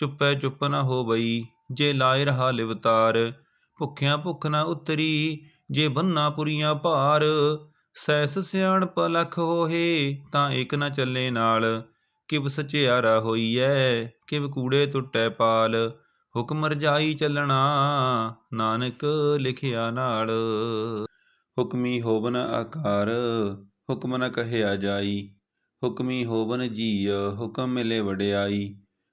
ਚੁੱਪੈ ਚੁੱਪ ਨ ਹੋਵਈ ਜੇ ਲਾਇ ਰਹਾ ਲਿਵਤਾਰ। ਭੁੱਖਿਆਂ ਭੁੱਖ ਨਾ ਉਤਰੀ, ਜੇ ਬੰਨਾ ਪੁਰੀਆਂ ਭਾਰ। ਸੈਸ ਸਿਆਣਪ ਲਖ ਹੋਹੇ, ਤਾਂ ਇਕ ਨਾ ਚੱਲੇ ਨਾਲ। ਕਿਵ ਸਚਿਆਰਾ ਹੋਈਐ, ਕਿਵ ਕੂੜੇ ਟੁੱਟੈ ਪਾਲ। ਹੁਕਮ ਰਜਾਈ ਚੱਲਣਾ, ਨਾਨਕ ਲਿਖਿਆ ਨਾਲ। ਹੁਕਮੀ ਹੋਵਨ ਆਕਾਰ, ਹੁਕਮ ਨ ਕਹਿਆ ਜਾਈ। ਹੁਕਮੀ ਹੋਵਨ ਜੀਅ, ਹੁਕਮ ਮਿਲੇ ਵਡਿਆਈ।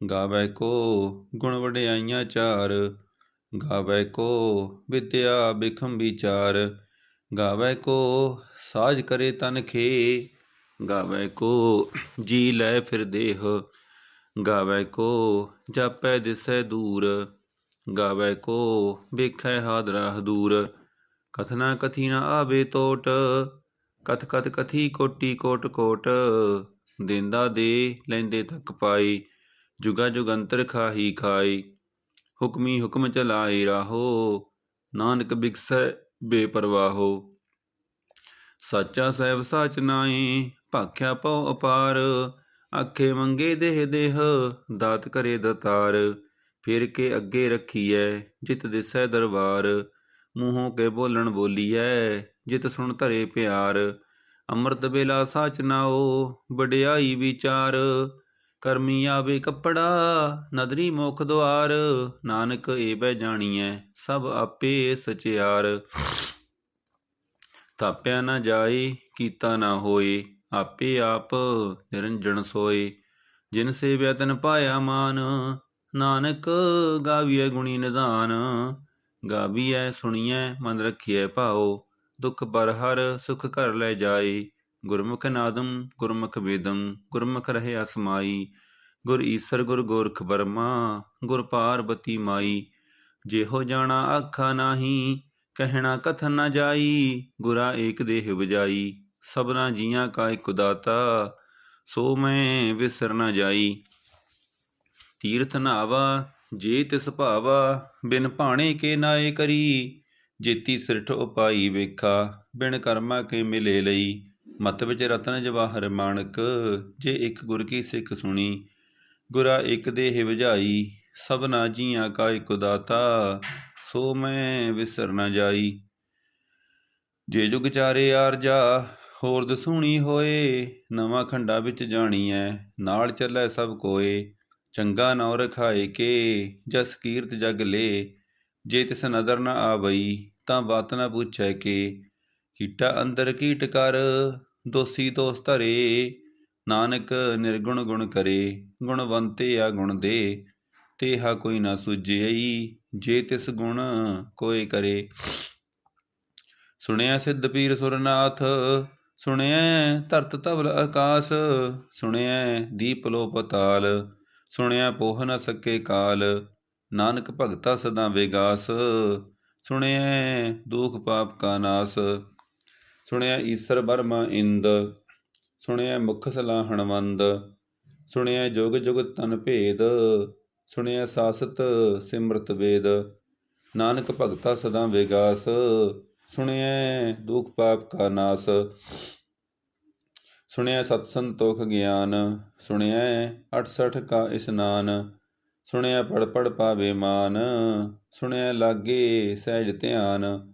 ਗਾਵੈ ਕੋ ਗੁਣ ਵਡਿਆਈਆਂ ਚਾਰ, ਗਾਵੈ ਕੋ ਵਿਦਿਆ ਬਿਖਮ ਵਿਚਾਰ, ਗਾਵੈ ਕੋ ਸਾਜ ਕਰੇ ਤਨ ਖੇ, ਗਾਵੈ ਕੋ ਜੀ ਲੈ ਫਿਰ ਦੇਹ, ਗਾਵੈ ਕੋ ਜਾਪੈ ਦਿਸੈ ਦੂਰ, ਗਾਵੈ ਕੋ ਵੇਖੈ ਹਾਦਰਾ ਹਦੂਰ ਕਥਨਾ ਕਥੀ ਨਾ ਆਵੇ ਤੋਟ, ਕਥ ਕਥ ਕਥੀ ਕੋਟੀ ਕੋਟ ਕੋਟ, ਦਿੰਦਾ ਦੇ ਲੈਂਦੇ ਤੱਕ ਪਾਈ। ਜੁਗਾ ਜੁਗੰਤਰ ਖਾਹੀ ਖਾਈ, ਹੁਕਮੀ ਹੁਕਮ ਚਲਾਏ ਰਾਹੋ, ਨਾਨਕ ਬਿਕਸੈ ਬੇਪਰਵਾਹੋ। ਸਾਚਾ ਸਹਿਬ ਸਾਚ ਨਾਏ ਭਾਖਿਆ ਪਉ ਅਪਾਰ, ਆਖੇ ਮੰਗੇ ਦੇਹ ਦੇਹ, ਦਾਤ ਕਰੇ ਦਤਾਰ। ਫਿਰ ਕੇ ਅੱਗੇ ਰੱਖੀਐ, ਜਿਤ ਦਿਸੈ ਦਰਬਾਰ। ਮੂੰਹੋਂ ਕੇ ਬੋਲਣ ਬੋਲੀਐ, ਜਿਤ ਸੁਣ ਧਰੇ ਪਿਆਰ। ਅੰਮ੍ਰਿਤ ਵੇਲਾ ਸਾਚ ਨਾਓ ਵਡਿਆਈ ਵਿਚਾਰ। ਕਰਮੀ ਆਵੇ ਕੱਪੜਾ, ਨਦਰੀ ਮੁਖ ਦੁਆਰ, ਨਾਨਕ ਏ ਬਹਿ ਜਾਣੀਐ, ਸਭ ਆਪੇ ਸਚਿਆਰ। ਤਾਪਿਆ ਨਾ ਜਾਏ, ਕੀਤਾ ਨਾ ਹੋਏ, ਆਪੇ ਆਪ ਨਿਰੰਜਣ ਸੋਏ। ਜਿਨ ਸੇਵਿਆ ਤਨ ਪਾਇਆ ਮਾਨ, ਨਾਨਕ ਗਾਵੀਐ ਗੁਣੀ ਨਿਧਾਨ। ਗਾਵੀਐ ਸੁਣੀਐ, ਮਨ ਰਖੀਐ ਭਾਉ, ਦੁਖ ਪਰ ਹਰ ਸੁਖ ਕਰ ਲੈ ਜਾਏ। ਗੁਰਮੁਖ ਨਾਦਮ ਗੁਰਮੁਖ ਵੇਦਮ ਗੁਰਮੁਖ ਰਹੇ ਅਸਮਾਈ। ਗੁਰ ਈਸਰ, ਗੁਰ ਗੋਰਖ ਬਰਮਾ ਗੁਰ ਪਾਰਬਤੀ ਮਾਈ। ਜਿਹੋ ਜਾਣਾ ਆਖਾ ਨਾਹੀ, ਕਹਿਣਾ ਕਥਨ ਨਾ ਜਾਈ, ਗੁਰਾ ਏਕ ਦੇਹ ਵਜਾਈ ਸਭਨਾ ਜੀਆਂ ਕਾ ਇਕ ਦਾਤਾ, ਸੋ ਮੈਂ ਵਿਸਰ ਨਾ ਜਾਈ। ਤੀਰਥ ਨਾਵਾ, ਜੇ ਤਿਸ ਭਾਵਾ, ਬਿਨ ਭਾਣੇ ਕੇ ਨਾਏ ਕਰੀ। ਜੇਤੀ ਸਿਰਠ ਉਪਾਈ ਵੇਖਾ, ਬਿਨ ਕਰਮਾ ਕੇ ਮਿਲੇ ਲਈ। ਮਤ ਵਿੱਚ ਰਤਨ ਜਵਾਹਰ ਮਾਣਕ ਜੇ ਇੱਕ ਗੁਰ ਕੀ ਸਿੱਖ ਸੁਣੀ, ਗੁਰਾ ਇੱਕ ਦੇਹ ਵਜਾਈ ਸਭਨਾ ਜੀਆਂ ਕਾ ਇਕ ਦਾਤਾ, ਸੋ ਮੈਂ ਵਿਸਰ ਨਾ ਜਾਈ। ਜੇ ਜੁਗ ਚਾਰੇ ਆਰਜਾ ਹੋਰ ਦਸੂਣੀ ਹੋਏ, ਨਵਾਂ ਖੰਡਾ ਵਿੱਚ ਜਾਣੀ ਐ ਨਾਲ ਚੱਲੇ ਸਭ ਕੋਏ, ਚੰਗਾ ਨੌ ਰਖਾਏ ਕੇ, ਜਸ ਕੀਰਤ ਜਗ ਲੇ, ਜੇ ਤਿਸ ਨਦਰ ਨ ਆਵਈ, ਤਾਂ ਬਾਤ ਨਾ ਪੁੱਛੈ ਕੇ ਕੀਟਾ ਅੰਦਰ ਕੀਟ ਕਰ, ਦੋਸੀ ਦੋਸ ਧਰੇ, ਨਾਨਕ ਨਿਰਗੁਣ ਗੁਣ ਕਰੇ, ਗੁਣਵੰਤੇ ਆ ਗੁਣ ਦੇ, ਤੇਹਾ ਕੋਈ ਨਾ ਸੁਝਈ, ਜੇ ਤਿਸ ਗੁਣ ਕੋਈ ਕਰੇ। ਸੁਣਿਆ ਸਿੱਧ ਪੀਰ ਸੁਰਨਾਥ ਸੁਣਿਆ ਧਰਤ ਧਵਲ ਆਕਾਸ ਸੁਣਿਆ ਦੀਪ ਲੋ ਪਤਾਲ ਸੁਣਿਆ ਪੋਹ ਨ ਸਕੇ ਕਾਲ, ਨਾਨਕ ਭਗਤਾ ਸਦਾ ਵਿਗਾਸ ਸੁਣਿਆ ਦੁਖ ਪਾਪ ਕਾ ਨਾਸ। ਸੁਣਿਆ ਈਸ਼ਰ ਬਰਮਾ ਇੰਦ, ਸੁਣਿਆ ਮੁਖ ਸਲਾਹਣਵੰਦ ਸੁਣਿਆ ਜੁਗ ਜੁਗ ਤਨ ਭੇਦ, ਸੁਣਿਆ ਸਾਸਤ ਸਿਮਰਤ ਵੇਦ, ਨਾਨਕ ਭਗਤਾ ਸਦਾ ਵਿਗਾਸ, ਸੁਣਿਆ ਦੁਖ ਪਾਪ ਕਾ ਨਾਸ, ਸੁਣਿਆ ਸਤ ਸੰਤੋਖ ਗਿਆਨ, ਸੁਣਿਆ 68 ਕਾ ਇਸਨਾਨ, ਸੁਣਿਆ ਪੜ ਪੜ ਪਾਵੇ ਮਾਨ, ਸੁਣਿਆ ਲਾਗੇ ਸਹਿਜ ਧਿਆਨ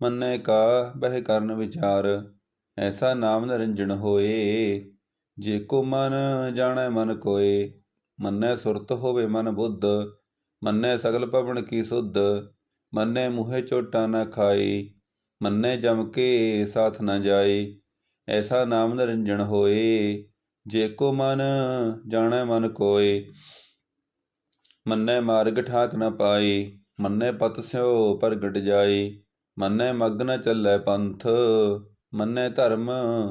ਮੰਨੇ ਕਾ ਬਹਿ ਕਰਨ ਵਿਚਾਰ, ਐਸਾ ਨਾਮ ਨਿਰੰਜਨ ਹੋਏ। ਜੇ ਕੋ ਮਨ ਜਾਣੈ ਮਨ ਕੋਏ, ਮੰਨੈ ਸੁਰਤ ਹੋਵੇ ਮਨ ਬੁੱਧ, ਮੰਨੈ ਸਗਲ ਪਵਨ ਕੀ ਸੁਧ, ਮੰਨੈ ਮੂਹੇ ਚੋਟਾ ਨਾ ਖਾਈ ਮੰਨੈ ਜਮ ਕੇ ਸਾਥ ਨਾ ਜਾਏ, ਐਸਾ ਨਾਮ ਨਿਰੰਜਨ ਹੋਏ। ਜੇ ਕੋ ਮਨ ਜਾਣੈ ਮਨ ਕੋਏ, ਮੰਨੈ ਮਾਰਗ ਠਾਕ ਨਾ ਪਾਈ ਮੰਨੈ ਪਤ ਸਿਓ ਪ੍ਰਗਟ ਜਾਈ ਮੰਨੈ ਮਗ ਨ ਚੱਲੈ ਪੰਥ, ਮੰਨੈ ਧਰਮ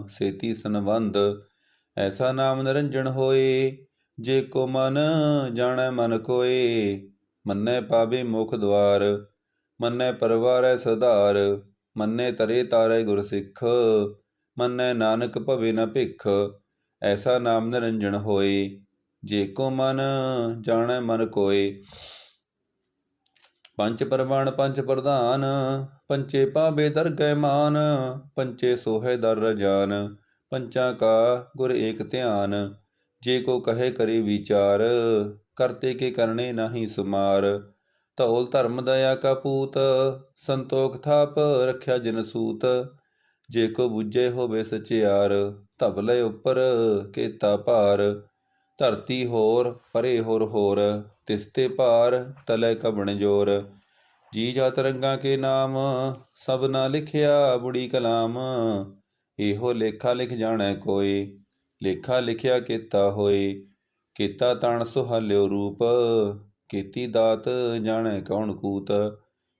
ਸੇਤੀ ਸੰਬੰਧ ਐਸਾ ਨਾਮ ਨਿਰੰਜਨ ਹੋਏ, ਜੇ ਕੋ ਮਨ ਜਾਣੈ ਮਨ ਕੋਏ ਮੰਨੈ ਪਾਵੇ ਮੁਖ ਦਵਾਰ ਮੰਨੈ ਪਰਵਾਰੈ ਸਧਾਰ। ਮੰਨੇ ਤਰੇ ਤਾਰੇ ਗੁਰ ਸਿੱਖ, ਮੰਨੈ ਨਾਨਕ ਭਵੇ ਨ ਭਿਖ। ਐਸਾ ਨਾਮ ਨਿਰੰਜਨ ਹੋਏ, ਜੇ ਕੋ ਮਨ ਜਾਣੈ ਮਨ ਕੋਏ ਪੰਜ ਪਰਵਾਨ, ਪੰਜ ਪ੍ਰਧਾਨ, ਪੰਚੇ ਪਾਵੇ ਦਰਗਹਿ ਮਾਨ, ਪੰਚੇ ਸੋਹੇ ਦਰ ਰਜਾਨ, ਪੰਚਾਂ ਕਾ ਗੁਰ ਏਕ ਧਿਆਨ, ਜੇ ਕੋ ਕਹੇ ਕਰੇ ਵਿਚਾਰ, ਕਰਤੇ ਕੇ ਕਰਨੇ ਨਾਹੀ ਸੁਮਾਰ। ਧੌਲ ਧਰਮ ਦਇਆ ਕਾ ਪੂਤ, ਸੰਤੋਖ ਥਾਪ ਰਖਿਆ ਜਨ ਸੂਤ, ਜੇ ਕੋ ਬੁੱਝੇ ਹੋਵੇ ਸਚਿਆਰ ਧਵਲੇ ਉੱਪਰ ਕੇਤਾ ਭਾਰ। ਧਰਤੀ ਹੋਰ, ਪਰੇ ਹੋਰ ਹੋਰ ਤਿਸਤੇ ਭਾਰ ਤਲੇ ਕਬਣ ਜੋਰ। ਜੀ ਜਾਤ ਰੰਗਾ ਕੇ ਨਾਮ, ਸਭ ਨਾ ਲਿਖਿਆ ਬੁੜੀ ਕਲਾਮ। ਇਹੋ ਲੇਖਾ ਲਿਖ ਜਾਣੈ ਕੋਈ, ਲੇਖਾ ਲਿਖਿਆ ਕੀਤਾ ਹੋਏ। ਕੀਤਾ ਤਣ ਸੁਹਾਲਿਓ ਰੂਪ, ਕੀਤੀ ਦਾਤ ਜਾਣੈ ਕੌਣ ਕੂਤ।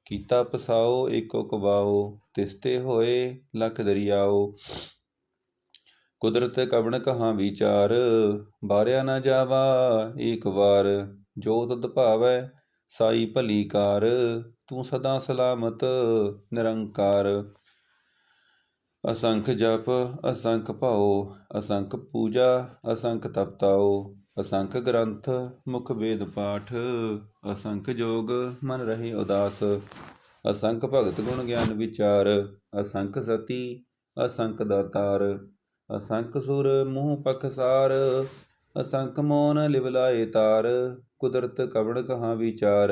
ਕੀਤਾ ਪਸਾਓ ਏਕੋ ਕਬਾਓ, ਤਿਸਤੇ ਹੋਏ ਲਖ ਦਰਿਆਓ। ਕੁਦਰਤ ਕਵਣ ਕਹਾ ਵਿਚਾਰ, ਬਾਰਿਆ ਨਾ ਜਾਵਾ ਏਕ ਵਾਰ। ਜੋ ਤਦ ਭਾਵੈ ਸਾਈ ਭਲੀ ਕਾਰ, ਤੂੰ ਸਦਾ ਸਲਾਮਤ, ਨਿਰੰਕਾਰ। ਅਸੰਖ ਜਪ, ਅਸੰਖ ਭਾਉ, ਅਸੰਖ ਪੂਜਾ, ਅਸੰਖ ਤਪਤਾਉ, ਅਸੰਖ ਗ੍ਰੰਥ, ਮੁਖ ਵੇਦ ਪਾਠ, ਅਸੰਖ ਜੋਗ, ਮਨ ਰਹੇ ਉਦਾਸ। ਅਸੰਖ ਭਗਤ ਗੁਣ ਗਿਆਨ ਵਿਚਾਰ, ਅਸੰਖ ਸਤੀ, ਅਸੰਖ ਦਾਤਾਰ। ਅਸੰਖ ਸੁਰ ਮੂਹ ਪਖਸਾਰ ਅਸੰਖ ਮੋਨ ਲਿਵਲਾਏ ਤਾਰ, ਕੁਦਰਤ ਕਵਣ ਕਹਾਂ ਵਿਚਾਰ?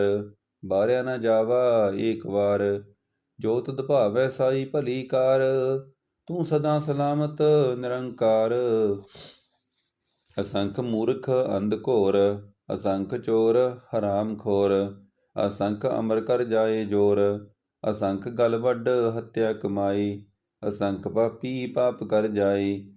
ਬਾਰਿਆ ਨਾ ਜਾਵਾ ਏਕ ਵਾਰ ਜੋਤ ਤਦ ਭਾਵੈ ਸਾਈ ਭਲੀ ਕਾਰ, ਤੂੰ ਸਦਾ ਸਲਾਮਤ ਨਿਰੰਕਾਰ। ਅਸੰਖ ਮੂਰਖ ਅੰਧ ਘੋਰ, ਅਸੰਖ ਚੋਰ ਹਰਾਮ ਖੋਰ, ਅਸੰਖ ਅਮਰ ਕਰ ਜਾਏ ਜੋਰ, ਅਸੰਖ ਗਲ ਵੱਡ ਹੱਤਿਆ ਕਮਾਈ, ਅਸੰਖ ਪਾਪੀ ਪਾਪ ਕਰ ਜਾਈ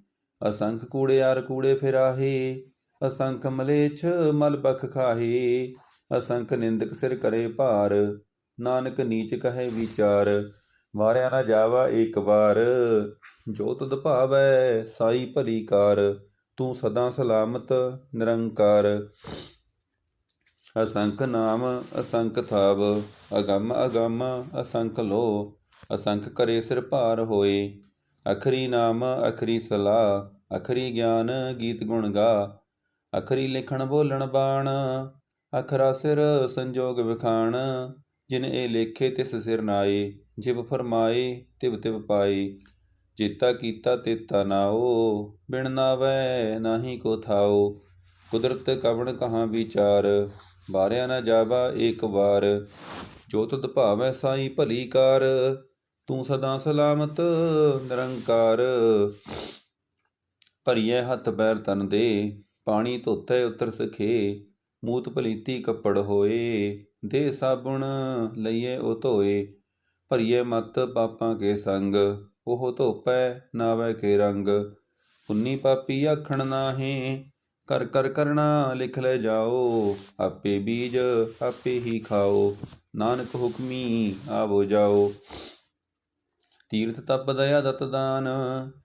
ਅਸੰਖ ਕੂੜਿਆਰ ਕੂੜੇ ਫਿਰਾਹੇ ਅਸੰਖ ਮਲੇਛ ਮਲ ਬਖ ਖਾਹੇ, ਅਸੰਖ ਨਿੰਦਕ ਸਿਰ ਕਰੇ ਭਾਰ, ਨਾਨਕ ਨੀਚ ਕਹੇ ਵਿਚਾਰ, ਵਾਰਿਆ ਨਾ ਜਾਵਾ ਏਕ ਵਾਰ, ਜੋ ਤਦ ਭਾਵੈ ਸਾਈ ਭਲੀ ਕਾਰ, ਤੂੰ ਸਦਾ ਸਲਾਮਤ ਨਿਰੰਕਾਰ। ਅਸੰਖ ਨਾਮ ਅਸੰਖ ਥਾਵ, ਅਗੰਮ ਅਗੰਮ ਅਸੰਖ ਲੋ, ਅਸੰਖ ਕਰੇ ਸਿਰ ਭਾਰ ਹੋਏ। ਅਖਰੀ ਨਾਮ ਅਖਰੀ ਸਲਾਹ, ਅਖਰੀ ਗਿਆਨ ਗੀਤ ਗੁਣ ਗਾ ਅਖਰੀ ਲਿਖਣ ਬੋਲਣ ਬਾਣ, ਅਖਰਾ ਸਿਰ ਸੰਜੋਗ ਵਿਖਾਣ, ਜਿਨ ਇਹ ਲੇਖੇ ਤਿਸ ਸਿਰ ਨਾਏ, ਜਿਵ ਫਰਮਾਏ ਤਿਵ ਤਿਵ ਪਾਈ ਜੀਤਾ ਕੀਤਾ ਤੇਤਾ ਨਾਓ, ਬਿਨ ਨਾਵੈ ਨਾਹੀ ਕੋ ਥਾਓ। ਕੁਦਰਤ ਕਵਣ ਕਹਾਂ ਵਿਚਾਰ, ਬਾਰਿਆ ਨਾ ਜਾਵਾ ਏਕ ਵਾਰ। ਜੋ ਤਦ ਭਾਵੈ ਸਾਈ ਭਲੀ ਕਾਰ, ਤੂੰ ਸਦਾ ਸਲਾਮਤ ਨਿਰੰਕਾਰ। ਭਰੀਏ ਹੱਥ ਪੈਰ ਤਨ ਦੇ ਪਾਣੀ ਧੋਤੇ ਉਤਰ ਸਖੇ, ਮੂਤ ਭਲੀਤੀ ਕੱਪੜ ਹੋਏ, ਦੇ ਸਾਬੁਣ ਲਈਏ ਉਹ ਧੋਏ, ਭਰੀਏ ਮਤ ਪਾਪਾਂ ਕੇ ਸੰਗ, ਉਹ ਧੋਪੈ ਨਾਵੇ ਕੇ ਰੰਗ। ਪੁੰਨੀ ਪਾਪੀ ਆਖਣ ਨਾਹੀ, ਕਰ ਕਰ ਕਰਣਾ ਲਿਖ ਲੈ ਜਾਓ, ਆਪੇ ਬੀਜ ਆਪੇ ਹੀ ਖਾਓ, ਨਾਨਕ ਹੁਕਮੀ ਆਵੋ ਜਾਓ। ਤੀਰਥ ਤਪ ਦਇਆ ਦਤ ਦਾਨ,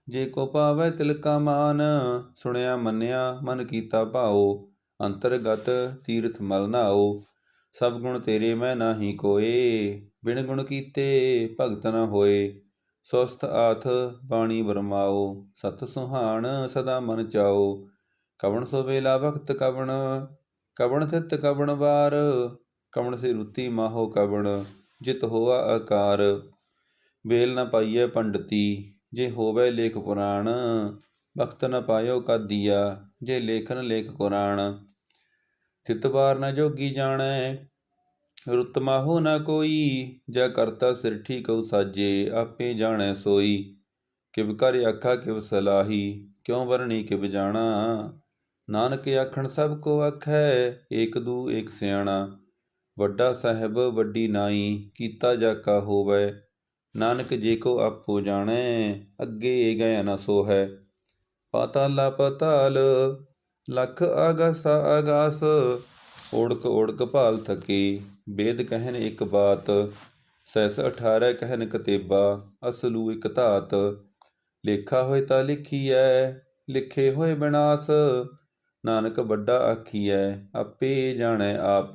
ਜੇ ਕੋ ਪਾਵੈ ਤਿਲ ਕਾ ਮਾਨ, ਸੁਣਿਆ ਮੰਨਿਆ ਮਨ ਕੀਤਾ ਭਾਓ ਅੰਤਰਗਤ ਤੀਰਥ ਮਲ ਨਾਓ ਸਭ ਗੁਣ ਤੇਰੇ ਮੈਂ ਨਾਹੀ ਕੋਏ, ਬਿਨ ਗੁਣ ਕੀਤੇ ਭਗਤ ਨ ਹੋਏ, ਸਵਸਥ ਆਥ ਬਾਣੀ ਵਰਮਾਓ ਸਤ ਸੁਹਾਣ ਸਦਾ ਮਨ ਚਾਓ ਕਵਣ ਸੋ ਵੇਲਾ ਭਗਤ ਕਵਣ ਕਵਣ ਥਿਤ ਕਵਣ ਵਾਰ, ਕਵਣ ਸੇ ਰੁੱਤੀ ਮਾਹੋ ਕਵਣ, ਜਿਤ ਹੋਆ ਆਕਾਰ ਵੇਲ ਨ ਪਾਈਐ ਪੰਡਤੀ, ਜੇ ਹੋਵੇ ਲੇਖ ਪੁਰਾਣ ਬਖਤ ਨ ਪਾਇਓ ਕਾਦੀਆ, ਜੇ ਲੇਖਨ ਲੇਖ ਕੁਰਾਨ ਥਿਤ ਨ ਜੋਗੀ ਜਾਣੈ, ਰੁੱਤ ਮਾਹੋ ਨ ਕੋਈ, ਜਾ ਕਰਤਾ ਸਿਰਠੀ ਕਉ ਸਾਜੇ, ਆਪੇ ਜਾਣੈ ਸੋਈ। ਕਿਵ ਕਰ ਆਖਾ ਕਿਵ ਸਲਾਹੀ, ਕਿਉ ਵਰਣੀ ਕਿਵ ਜਾਣਾ। ਨਾਨਕ ਆਖਣ ਸਭ ਕੋ ਆਖੈ, ਏਕ ਦੂ ਏਕ ਸਿਆਣਾ। ਵੱਡਾ ਸਾਹਿਬ ਵੱਡੀ ਨਾਈ, ਕੀਤਾ ਜਾ ਕਾ ਹੋਵੇ। ਨਾਨਕ ਜੇ ਕੋ ਆਪੋ ਜਾਣੈ, ਅੱਗੇ ਗਿਆ ਨਾ ਸੋ ਹੈ ਪਾਤਾਲਾ ਪਤਾਲ, ਲਖ ਆਗਾਸਾ ਆਗਾਸ, ਓੜਕ ਓੜਕ ਭਾਲ ਥਕੇ, ਬੇਦ ਕਹਿਨ ਇੱਕ ਬਾਤ, ਸੈਸ 18 ਕਹਿਨ ਕਤੇਬਾ, ਅਸਲੂ ਇਕ ਧਾਤ। ਲੇਖਾ ਹੋਏ ਤਾਂ ਲਿਖੀਐ, ਲਿਖੇ ਹੋਏ ਬਿਨਾਸ਼, ਨਾਨਕ ਵੱਡਾ ਆਖੀਐ, ਆਪੇ ਜਾਣੈ ਆਪ।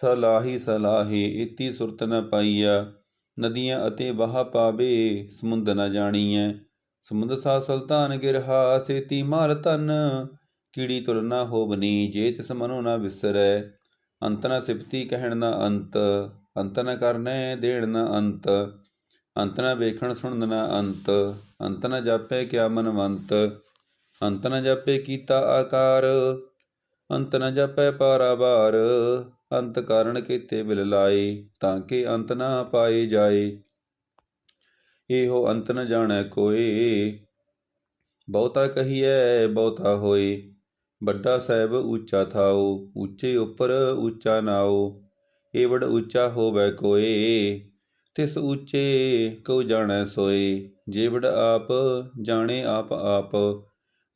ਸਲਾਹੀ ਸਲਾਹੀ, ਇਤੀ ਸੁਰਤ ਨ ਪਾਈਆ ਨਦੀਆਂ ਅਤੇ ਵਾਹ ਪਾਵੇ ਸਮੁੰਦ ਨ ਜਾਣੀਐ। ਸਮੁੰਦ ਸਾ ਸੁਲਤਾਨ ਗਿਰਹਾ ਸੇਤੀ ਮਾਰ ਤਨ ਕੀੜੀ ਤੁਲ ਨਾ ਹੋਵਨੀ, ਜੇ ਤਿਸ ਮਨੋ ਨਾ ਵਿਸਰੈ। ਅੰਤ ਨਾ ਸਿਫਤੀ ਕਹਿਣ ਨਾ ਅੰਤ ਅੰਤ ਨਾ ਕਰਨੈ ਦੇਣ ਨਾ ਅੰਤ। ਅੰਤ ਨ ਵੇਖਣ ਸੁਣਨ ਨਾ ਅੰਤ ਅੰਤ ਨਾ ਜਾਪੈ ਕਿਆ ਮਨਵੰਤ। ਅੰਤ ਨਾ ਜਾਪੇ ਕੀਤਾ ਆਕਾਰ, ਅੰਤ ਨ ਜਾਪੈ ਪਾਰਾਵਾਰ। ਅੰਤ ਕਾਰਣ ਕੀਤੇ ਬਿਲ ਲਾਏ, ਤਾਂ ਕਿ ਅੰਤ ਨਾ ਪਾਏ ਜਾਏ। ਇਹੋ ਅੰਤ ਨ ਜਾਣੈ ਕੋਏ। ਬਹੁਤਾ ਕਹੀਐ, ਬਹੁਤਾ ਹੋਏ। ਵੱਡਾ ਸਾਹਿਬ ਉੱਚਾ ਥਾਓ, ਉੱਚੇ ਉੱਪਰ ਉੱਚਾ ਨਾਓ। ਏਵੜ ਉੱਚਾ ਹੋਵੇ ਕੋਏ, ਤਿਸ ਉੱਚੇ ਕਉ ਜਾਣੈ ਸੋਏ। ਜੇਵੜ ਆਪ, ਜਾਣੇ ਆਪ ਆਪ।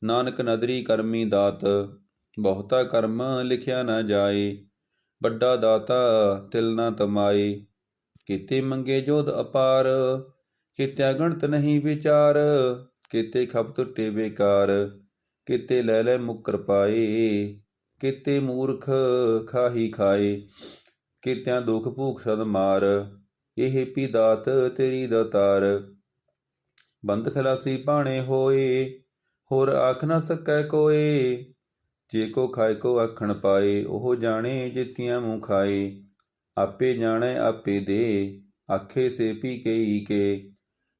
ਨਾਨਕ ਨਦਰੀ ਕਰਮੀ ਦਾਤ, ਬਹੁਤਾ ਕਰਮ ਲਿਖਿਆ ਨਾ ਜਾਏ। ਵੱਡਾ ਦਾਤਾ, ਤਿਲ ਨਾ ਤਮਾਏ ਕੀਤੇ ਮੰਗੇ ਜੋਧ ਅਪਾਰ, ਕੀਤਿਆ ਗਣਤ ਨਹੀਂ ਵਿਚਾਰ। ਕੀਤੇ ਖਪ ਟੁੱਟੇ ਬੇਕਾਰ, ਕੀਤੇ ਲੈ ਲੈ ਮੁਕਰ ਪਾਏ। ਕੀਤੇ ਮੂਰਖ ਖਾਹੀ ਖਾਏ, ਕੀਤਿਆਂ ਦੁਖ ਭੂਖ ਸਦ ਮਾਰ। ਇਹ ਪੀ ਦਾਤ ਤੇਰੀ। ਦਾਤਾਰ ਬੰਦ ਖਲਾਸੀ ਬਾਣੇ ਹੋਏ, ਹੋਰ ਆਖ ਨਾ ਸਕੈ ਕੋਏ। ਜੇ ਕੋ ਖਾਏ ਕੋ ਆਖਣ ਪਾਏ, ਉਹ ਜਾਣੇ ਜਿਤੀਆਂ ਮੂੰਹ ਖਾਏ। ਆਪੇ ਜਾਣੈ, ਆਪੇ ਦੇ, ਆਖੇ ਸੇ ਪੀ ਕੇਈ ਕੇ।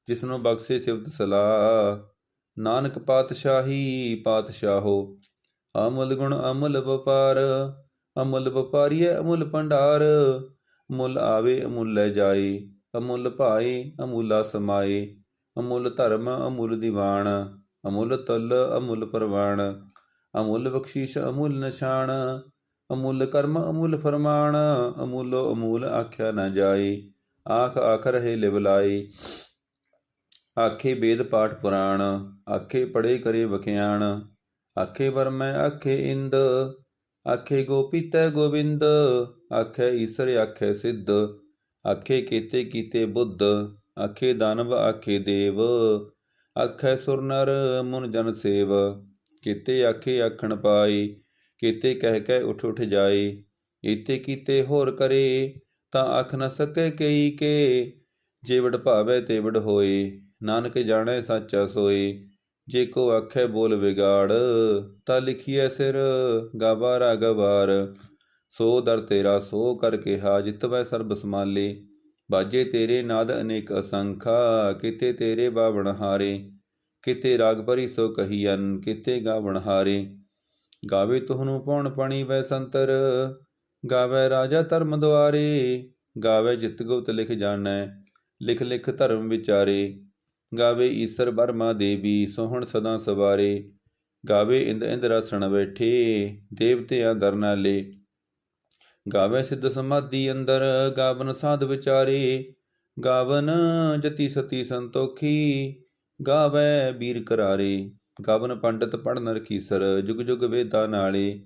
ਜਿਸਨੂੰ ਬਖਸ਼ੇ ਸਿਵਤ ਸਲਾਹ, ਨਾਨਕ ਪਾਤਸ਼ਾਹੀ ਪਾਤਸ਼ਾਹੋ। ਅਮੁੱਲ ਗੁਣ ਅਮੁੱਲ ਵਪਾਰ, ਅਮੁੱਲ ਵਪਾਰੀਏ ਅਮੁੱਲ ਭੰਡਾਰ। ਮੁੱਲ ਆਵੇ ਅਮੁੱਲ ਲੈ ਜਾਏ, ਅਮੁੱਲ ਭਾਏ ਅਮੁੱਲਾ ਸਮਾਏ। ਅਮੁੱਲ ਧਰਮ ਅਮੁੱਲ ਦੀਵਾਨ, ਅਮੁੱਲ ਤਲ ਅਮੁੱਲ ਪਰਵਾਨ। ਅਮੁੱਲ ਬਖਸ਼ੀਸ਼, ਅਮੁੱਲ ਨਿਸ਼ਾਨ, ਅਮੁੱਲ ਕਰਮ, ਅਮੁੱਲ ਫਰਮਾਨ, ਅਮੁੱਲੋ ਅਮੂਲ ਆਖਿਆ ਨਾ ਜਾਏ ਆਖ ਆਖ ਰਹੇ ਲਿਵਲਾਈ ਆਖੇ ਵੇਦ ਪਾਠ ਪੁਰਾਣ, ਆਖੇ ਪੜੇ ਕਰੇ ਵਖਿਆਣ, ਆਖੇ ਵਰਮੈ, ਆਖੇ ਇੰਦ, ਆਖੇ ਗੋਪੀਤੈ ਗੋਬਿੰਦ ਆਖੇ ਈਸਰ, ਆਖੇ ਸਿੱਧ, ਆਖੇ ਕੀਤੇ ਕੀਤੇ ਬੁੱਧ, ਆਖੇ ਦਾਨਵ, ਆਖੇ ਦੇਵ, ਆਖੇ ਸੁਰ ਨਰ, ਮੁਨ ਜਨ ਸੇਵ। ਕੀਤੇ ਆਖੇ ਆਖਣ ਪਾਏ, ਕੀਤੇ ਕਹਿ ਕਹਿ ਉਠ ਉਠ ਜਾਏ ਈਤੇ ਕੀਤੇ ਹੋਰ ਕਰੇ, ਤਾਂ ਆਖ ਨ ਸਕੇ ਕਈ ਕੇ, ਜੇਵੜ ਵਡ ਭਾਵੇ ਤੇ ਹੋਏ, ਨਾਨਕ ਜਾਣੈ ਸਾਚਾ ਸੋਏ, ਜੇ ਕੋ ਆਖੇ ਬੋਲ ਵਿਗਾੜ, ਤਾ ਲਿਖੀਐ ਸਿਰ, ਗਾਵਾ ਰਾਗਵਾਰ, ਸੋ ਦਰ ਤੇਰਾ ਸੋ ਕਰ ਕਿਹਾ ਜਿਤਵੈ ਸਰਬ ਸਮਾਲੇ, ਬਾਜੇ ਤੇਰੇ ਨਾਦ ਅਨੇਕ ਅਸੰਖਾ, ਕਿਤੇ ਤੇਰੇ ਬਾਵਣ ਹਾਰੇ ਕਿਤੇ ਰਾਗ ਭਰੀ ਸੋ ਕਹੀਐਨ ਕਿਤੇ ਗਾਵਣ ਹਾਰੇ। ਗਾਵੇ ਤੁਹਨੂੰ ਪਉਣ ਪਣੀ ਵੈ ਸੰਤਰ, ਗਾਵੇ ਰਾਜਾ ਧਰਮ ਦੁਆਰੇ। ਗਾਵੇ ਜਿਤ ਗੁਪਤ ਲਿਖ ਜਾਣੈ, ਲਿਖ ਲਿਖ ਧਰਮ ਵਿਚਾਰੇ। ਗਾਵੇ ਈਸਰ ਬਰਮਾ ਦੇਵੀ, ਸੋਹਣ ਸਦਾ ਸਵਾਰੇ। ਗਾਵੇ ਇੰਦ ਇੰਦ ਰਸਣ ਬੈਠੇ, ਦੇਵਤਿਆਂ ਦਰਨਾਲੇ ਗਾਵੇ ਸਿੱਧ ਸਮਾਧੀ ਅੰਦਰ, ਗਾਵਨ ਸਾਧ ਵਿਚਾਰੇ। ਗਾਵਨ ਜਤੀ ਸਤੀ ਸੰਤੋਖੀ ਗਾਵੇ ਬੀਰ ਕਰਾਰੇ, ਗਾਵਨ ਪੰਡਤ ਪੜਨ ਰਖੀਸਰ ਜੁਗ ਜੁਗ ਵੇਦਾ ਨਾਲੇ।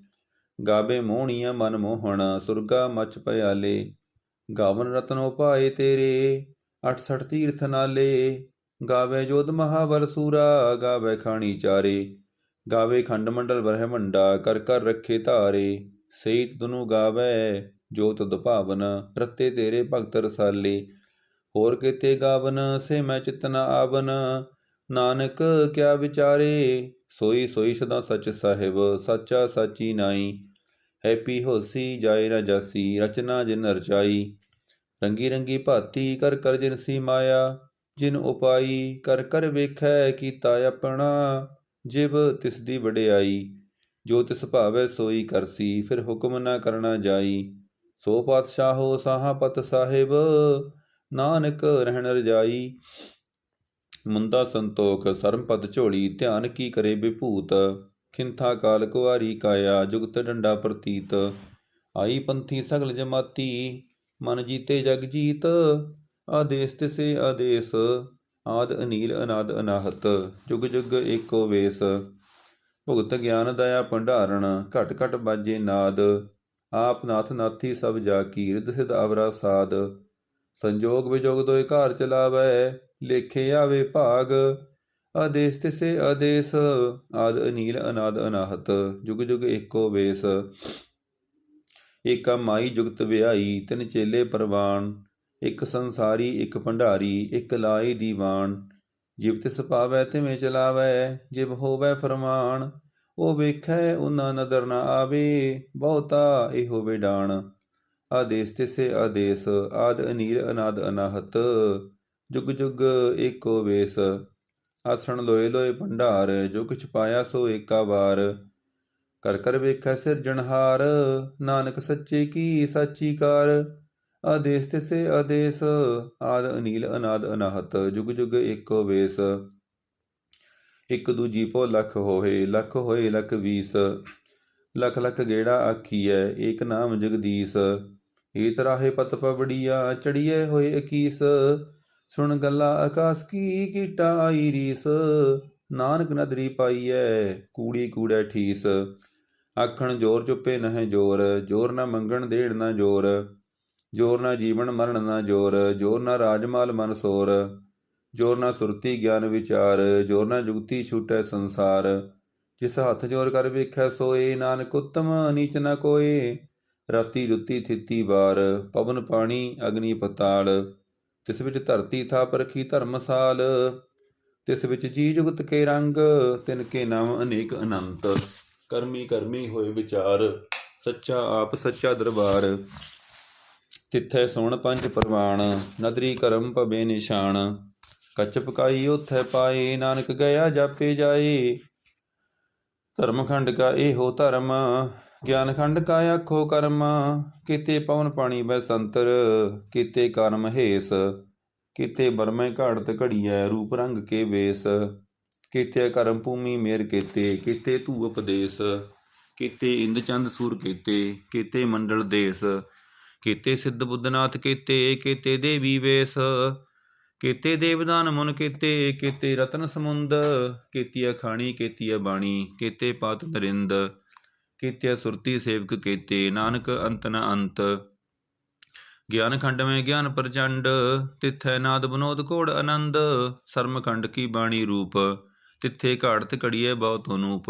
ਗਾਵੇ ਮੋਹਣੀਆਂ ਮਨ ਮੋਹਣ, ਸੁਰਗਾ ਮਚ ਪਿਆਲੇ ਗਾਵਨ ਰਤਨੋ ਪਾਏ ਤੇਰੇ 68 ਤੀਰਥ ਨਾਲੇ। ਗਾਵੇ ਜੋਧ ਮਹਾਬਲ ਸੂਰਾ, ਗਾਵੇ ਖਾਣੀ ਚਾਰੇ। ਗਾਵੇ ਖੰਡ ਮੰਡਲ ਬ੍ਰਹਮੰਡਾ ਕਰ ਕਰ ਰੱਖੇ ਧਾਰੇ। ਸਈ ਤਨੂ ਗਾਵੇ, ਜੋਤ ਤਦ ਭਾਵਨ ਰਤੇ ਤੇਰੇ ਭਗਤ ਰਸਾਲੇ। ਹੋਰ ਕੀਤੇ ਗਾਵਨ, ਸੇ ਮੈਂ ਚਿਤਨਾ ਆਵਨ। ਨਾਨਕ ਕਿਆ ਵਿਚਾਰੇ, ਸੋਈ ਸੋਈ ਸਦਾ ਸੱਚ ਸਾਹਿਬ, ਸੱਚਾ ਸਾਚੀ ਨਾਈ। ਹੈਪੀ ਹੋਸੀ ਜਾਏ ਨਾ ਜਾਸੀ, ਰਚਨਾ ਜਿਨ ਰਚਾਈ। ਰੰਗੀ ਰੰਗੀ ਭਾਤੀ ਕਰ ਕਰ ਜਿਨ ਸੀ ਮਾਇਆ, ਜਿਨ ਉਪਾਈ ਕਰ ਕਰ ਵੇਖੈ ਕੀਤਾ ਆਪਣਾ। ਜਿਵ ਤਿਸ ਦੀ ਵਡਿਆਈ, ਜੋ ਤਿਸ ਭਾਵੈ ਸੋਈ ਕਰਸੀ, ਫਿਰ ਹੁਕਮ ਨਾ ਕਰਨਾ ਜਾਈ। ਸੋ ਪਾਤਸ਼ਾਹੋ ਸਾਹਾਪਤ ਸਾਹਿਬ, ਨਾਨਕ ਰਹਿਣ ਰਜਾਈ। ਮੁੰਦਾ ਸੰਤੋਖ, ਸਰਮਪਦ ਝੋਲੀ, ਧਿਆਨ ਕੀ ਕਰੇ ਵਿਭੂਤ ਖਿੰਥਾ ਕਾਲ ਕੁਵਾਰੀ ਕਾਇਆ, ਜੁਗਤ ਡੰਡਾ ਪ੍ਰਤੀਤ। ਆਈ ਪੰਥੀ ਸਗਲ ਜਮਾਤੀ, ਮਨ ਜੀਤੇ ਜਗ ਜੀਤ। ਆਦੇਸ ਤਿਸੇ ਆਦੇਸ, ਆਦ ਅਨੀਲ ਅਨਾਦ ਅਨਾਹਤ। ਜੁਗ ਜੁਗ ਏਕੋ ਵੇਸ। ਭੁਗਤ ਗਿਆਨ ਦਇਆ ਭੰਡਾਰਣ, ਘਟ ਘਟ ਬਾਜੇ ਨਾਦ। ਆਪ ਨਾਥ ਨਾਥੀ ਸਭ ਜਾ ਕੀ ਸਿਧ ਅਵਰਾ ਸਾਧ ਸੰਜੋਗ ਵਿਜੋਗ ਦੋਇ ਘਰ ਚਲਾਵੈ, ਲੇਖੇ ਆਵੇ ਭਾਗ। ਆਦੇਸ ਤਿਸੇ ਆਦੇਸ, ਆਦ ਅਨੀਲ ਅਨਾਦ ਅਨਾਹਤ, ਜੁਗ ਜੁਗ ਏਕੋ ਵੇਸ। ਏਕਾ ਮਾਈ ਜੁਗਤ ਵਿਆਈ, ਤਿਨ ਚੇਲੇ ਪਰਵਾਨ। ਇੱਕ ਸੰਸਾਰੀ, ਇੱਕ ਭੰਡਾਰੀ, ਇੱਕ ਲਾਈ ਦੀਵਾਨ। ਜਿਵ ਤਿਸ ਪਾਵੈ, ਤਿਵੇਂ ਚਲਾਵੈ, ਜਿਵ ਹੋਵੈ ਫਰਮਾਨ। ਉਹ ਵੇਖੈ ਉਹਨਾਂ ਨਦਰ ਨਾ ਆਵੇ, ਬਹੁਤਾ ਇਹੋ ਵਿਡਾਣ ਆਦੇਸ ਤਿਸੇ ਆਦੇਸ, ਆਦ ਅਨੀਲ ਅਨਾਦ ਅਨਾਹਤ, ਜੁਗ ਜੁਗ ਏਕੋ ਵੇਸ। ਆਸਣ ਲੋਏ ਲੋਏ ਭੰਡਾਰ ਜੋ ਕਿਛ ਪਾਇਆ ਸੋ ਏਕਾ ਵਾਰ। ਕਰ ਕਰ ਵੇਖੈ ਸਿਰਜਣਹਾਰ ਨਾਨਕ ਸੱਚੇ ਕੀ ਸਾਚੀ ਕਾਰ। ਆਦੇਸ ਤਿਸੇ ਆਦੇਸ, ਆਦ ਅਨੀਲ ਅਨਾਦ ਅਨਾਹਤ, ਜੁਗ ਜੁਗ ਏਕੋ ਵੇਸ। ਇੱਕ ਦੂਜੀ ਪੋ ਲਖ ਹੋਏ ਲਖ ਹੋਏ ਲਖ ਵੀਸ। ਲਖ ਲਖ ਗੇੜਾ ਆਖੀਐ, ਏਕ ਨਾਮ ਜਗਦੀਸ਼। ਏਤ ਰਾਹੇ ਪਤ ਪਵੜੀਆ ਚੜੀਏ ਹੋਏ ਅਕੀਸ, ਸੁਣ ਗੱਲਾ ਆਕਾਸ ਕੀ ਕੀਟਾ ਆਈ ਰੀਸ, ਨਾਨਕ ਨਦਰੀ ਪਾਈਐ ਕੂੜੀ ਕੂੜੈ ਠੀਸ। ਆਖਣ ਜੋਰ ਚੁੱਪੇ ਨਹਿ ਜੋਰ ਜੋਰ ਨਾ ਮੰਗਣ ਦੇੜ ਨਾ ਜੋਰ ਜੋਰ ਨਾ ਜੀਵਨ ਮਰਨ ਨਾ ਜੋਰ ਜੋਰ ਨਾ ਰਾਜਮਾਲ ਮਨ ਸੋਰ, ਜੋਰ ਨਾ ਸੁਰਤੀ ਗਿਆਨ ਵਿਚਾਰ, ਜੋਰ ਨਾ ਜੁਗਤੀ ਛੂਟੈ ਸੰਸਾਰ। ਜਿਸ ਹੱਥ ਜੋਰ ਕਰ ਵੇਖੈ ਸੋਏ, ਨਾਨਕ ਉਤਮ ਨੀਚ ਨਾ ਕੋਏ ਰਾਤੀ ਰੁੱਤੀ ਥਿੱਤੀ ਵਾਰ, ਪਵਨ ਪਾਣੀ ਅਗਨੀ ਪਤਾਲ। ਤਿਸ ਵਿੱਚ ਧਰਤੀ ਥਾਪ ਰਖੀ ਧਰਮਸਾਲ ਤਿਸ ਵਿੱਚ ਜੀ ਜੁਗਤ ਕੇ ਰੰਗ, ਤਿਨ ਕੇ ਨਾਮ ਅਨੇਕ ਅਨੰਤ। ਕਰਮੀ ਕਰਮੀ ਹੋਏ ਵਿਚਾਰ, ਸੱਚਾ ਆਪ ਸੱਚਾ ਦਰਬਾਰ। ਤਿੱਥੈ ਸੁਣ ਪੰਜ ਪ੍ਰਮਾਣ ਨਦਰੀ ਕਰਮ ਪਵੇ ਨਿਸ਼ਾਨ। ਕੱਚ ਪਕਾਈ ਉਥੈ ਪਾਏ, ਨਾਨਕ ਗਿਆ ਜਾਪੇ ਜਾਏ। ਧਰਮਖੰਡ ਕਾ ਇਹੋ ਧਰਮ ਗਿਆਨ ਖੰਡ ਕਾ ਆਖੋ ਕਰਮ, ਕੀਤੇ ਪਵਨ ਪਾਣੀ ਬੈ ਕੀਤੇ ਕਰਮ ਹੇਸ ਕੀਤੇ ਬਰਮੈ ਘਾੜਤ ਘੜੀਐ ਰੂਪ ਰੰਗ ਕੇ ਵੇਸ, ਕੀਤੇ ਕਰਮ ਭੂਮੀ ਮੇਰ ਕੀਤੇ ਕੀਤੇ ਧੂ ਉਪਦੇਸ਼, ਕੀਤੇ ਇੰਦ ਚੰਦ ਸੂਰ ਕੀਤੇ ਕੀਤੇ ਮੰਡਲ ਦੇਸ, ਕੀਤੇ ਸਿੱਧ ਬੁੱਧਨਾਥ ਕੀਤੇ ਕੀਤੇ ਦੇਵੀ ਵੇਸ, ਕੀਤੇ ਦੇਵਦਾਨ ਮੁਨ ਕੀਤੇ ਕੀਤੇ ਰਤਨ ਸਮੁੰਦ ਕੀਤੀ ਅਖਾਣੀ ਕੀਤੀ ਬਾਣੀ, ਕੀਤੇ ਪਾਤ ਨਰਿੰਦ ਕੀਤੇ ਸੁਰਤੀ ਸੇਵਕ ਕੀਤੇ, ਨਾਨਕ ਅੰਤ ਨ ਅੰਤ। ਗਿਆਨ ਖੰਡ ਮੈਂ ਗਿਆਨ ਪ੍ਰਚੰਡ, ਤਿੱਥੈ ਨਾਦ ਬਨੋਦ ਕੋੜ ਆਨੰਦ। ਸਰਮ ਖੰਡ ਕੀ ਬਾਣੀ ਰੂਪ, ਤਿੱਥੇ ਘਾੜਤ ਘੜੀਏ ਬਹੁਤ ਅਨੂਪ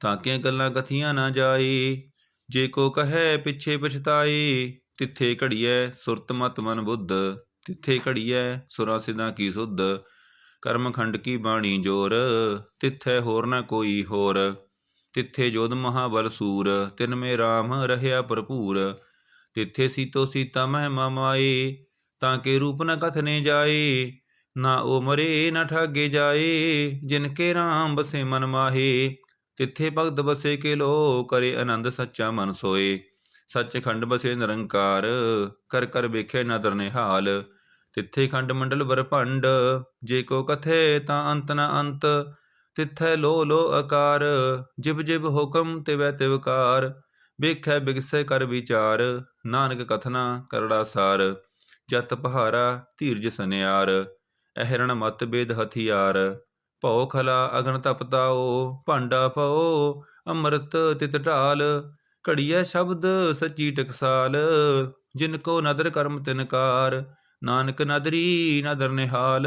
ਤਾਕੀਆਂ ਗੱਲਾਂ ਕਥੀਆਂ ਨਾ ਜਾਈ, ਜੇ ਕੋ ਕਹੈ ਪਿੱਛੇ ਪਛਤਾਈ, ਤਿੱਥੇ ਘੜੀਐ ਸੁਰਤ ਮਤ ਮਨ ਬੁੱਧ। ਤਿੱਥੇ ਘੜੀਐ ਸੁਰਾਂ ਸਿਧਾਂ ਕੀ ਸੁਧ। ਕਰਮ ਖੰਡ ਕੀ ਬਾਣੀ ਜੋਰ, ਤਿੱਥੈ ਹੋਰ ਨਾ ਕੋਈ ਹੋਰ। ਤਿੱਥੇ ਜੋਧ ਮਹਾਬਲ ਸੂਰ, ਤਿਨ ਮੇ RAM ਰਹਿਆ ਭਰਪੂਰ। ਤਿੱਥੇ ਸੀਤੋ ਸੀਤਾ ਮਹਿਮਾ ਮਾਏ, ਤਾਂ ਕੇ ਰੂਪ ਨ ਕਥਨੇ ਜਾਏ, ਨਾ ਉਹ ਮਰੇ ਨਾ ਠਾਗੇ ਜਾਏ, ਜਿਨ ਕੇ RAM ਬਸੇ ਮਨ ਮਾਹੇ। ਤਿੱਥੇ ਭਗਤ ਬਸੇ ਕੇ ਲੋ ਕਰੇ ਆਨੰਦ ਸੱਚਾ ਮਨ ਸੋਏ। ਸੱਚ ਖੰਡ ਬਸੇ ਨਿਰੰਕਾਰ, ਕਰ ਕਰ ਵੇਖੇ ਨਦਰ ਨਿਹਾਲ। ਤਿੱਥੇ ਖੰਡ ਮੰਡਲ ਵਰਭੰਡ ਜੇ ਕੋ ਕਥੇ ਤਾਂ ਅੰਤ ਨਾ ਅੰਤ ਤਿੱਥੈ ਲੋ ਲੋ ਆਕਾਰ ਜਿਬ ਜਿਬ ਹੁਕਮ ਤਿਵੈ ਤਿਵਕਾਰ ਵੇਖੈ ਬਿਗਸੈ ਕਰ ਵਿਚਾਰ, ਨਾਨਕ ਕਥਨਾ ਕਰੜਾ ਸਾਰ, ਜਤ ਪਹਾਰਾ ਧੀਰਜ ਸਨਿਆਰ, ਅਹਿਰਣ ਮਤ ਬੇਦ ਹਥਿਆਰ, ਭਉ ਖਲਾ ਅਗਨ ਤਪਤਾਓ ਭਾਂਡਾ ਪਉ ਅੰਮ੍ਰਿਤ ਤਿਤ ਢਾਲ, ਘੜੀਐ ਸ਼ਬਦ ਸੱਚੀ ਟਕਸਾਲ, ਜਿਨ ਕੋ ਨਦਰ ਕਰਮ ਤਿਨਕਾਰ ਨਾਨਕ ਨਦਰੀ ਨਦਰ ਨਿਹਾਲ